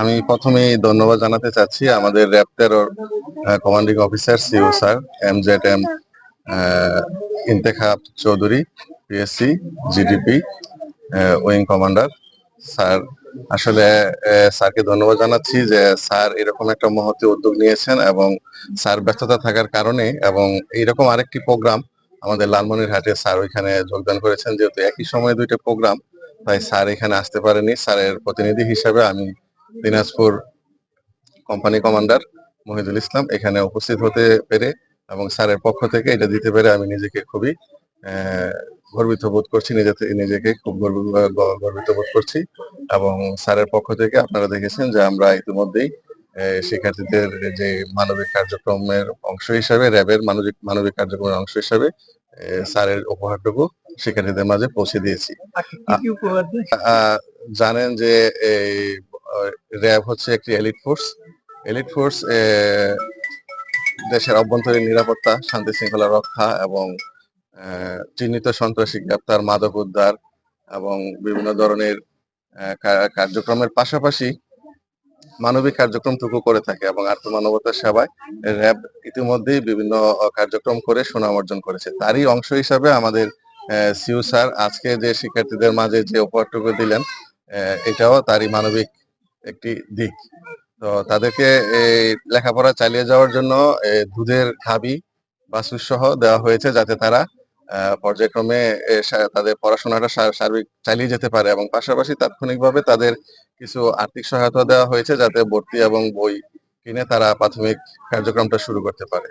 আমি প্রথমেই ধন্যবাদ জানাতে চাচ্ছি আমাদের র্যাব তেরোর commanding officer CO sir M Z M Intekhab Chowdhury PSC GDP wing commander sir আসলে স্যারকে ধন্যবাদ জানাচ্ছি যে স্যার এরকম একটা মহতি উদ্যোগ নিয়েছেন এবং স্যার ব্যস্ততা থাকার কারণে এবং এইরকম আরেকটি প্রোগ্রাম আমাদের লালমনিরহাটে স্যার ওইখানে যোগদান করেছেন, যেহেতু একই সময়ে দুইটা প্রোগ্রাম তাই স্যার এখানে আসতে পারেনি। স্যারের প্রতিনিধি হিসেবে আমি দিনাজপুর কোম্পানি কমান্ডার মহিদুল ইসলাম এখানে উপস্থিত হতে পেরে এবং স্যারের পক্ষ থেকে এটা দিতে পেরে আমি নিজেকে খুবই গর্বিত বোধ করছি। নিজে নিজেকে খুব গর্বিত বোধ করছি এবং স্যারের পক্ষ থেকে আপনারা দেখেছেন যে আমরা ইতিমধ্যেই শিক্ষার্থীদের যে মানবিক কার্যক্রমের অংশ হিসাবে, র্যাবের মানবিক মানবিক কার্যক্রমের অংশ হিসাবে স্যারের উপহারটুকু শিক্ষার্থীদের মাঝে পৌঁছে দিয়েছি। জানেন যে এই র্যাব হচ্ছে একটি এলিট ফোর্স। এলিট ফোর্স দেশের অভ্যন্তরীণ নিরাপত্তা শান্তি শৃঙ্খলা রক্ষা এবং চিহ্নিত সন্ত্রাসী গ্রেপ্তার মাদক উদ্ধার এবং বিভিন্ন ধরনের কার্যক্রমের পাশাপাশি মানবিক কার্যক্রমটুকু করে থাকে এবং আত্মমানবতার সেবায় র্যাব ইতিমধ্যেই বিভিন্ন কার্যক্রম করে সুনাম অর্জন করেছে। তারই অংশ হিসাবে আমাদের সিউ স্যার, আজকে যে শিক্ষার্থীদের মাঝে যে উপহারটুকু দিলেন এটাও তারই মানবিক একটি দিক। তো তাদেরকে এই লেখাপড়া চালিয়ে যাওয়ার জন্য দুধের খাবি বা সহ দেওয়া হয়েছে যাতে তারা পর্যায়ক্রমে তাদের পড়াশোনাটা সার্বিক চালিয়ে যেতে পারে এবং পাশাপাশি তাৎক্ষণিকভাবে তাদের কিছু আর্থিক সহায়তা দেওয়া হয়েছে যাতে ভর্তি এবং বই কিনে তারা প্রাথমিক কার্যক্রমটা শুরু করতে পারে।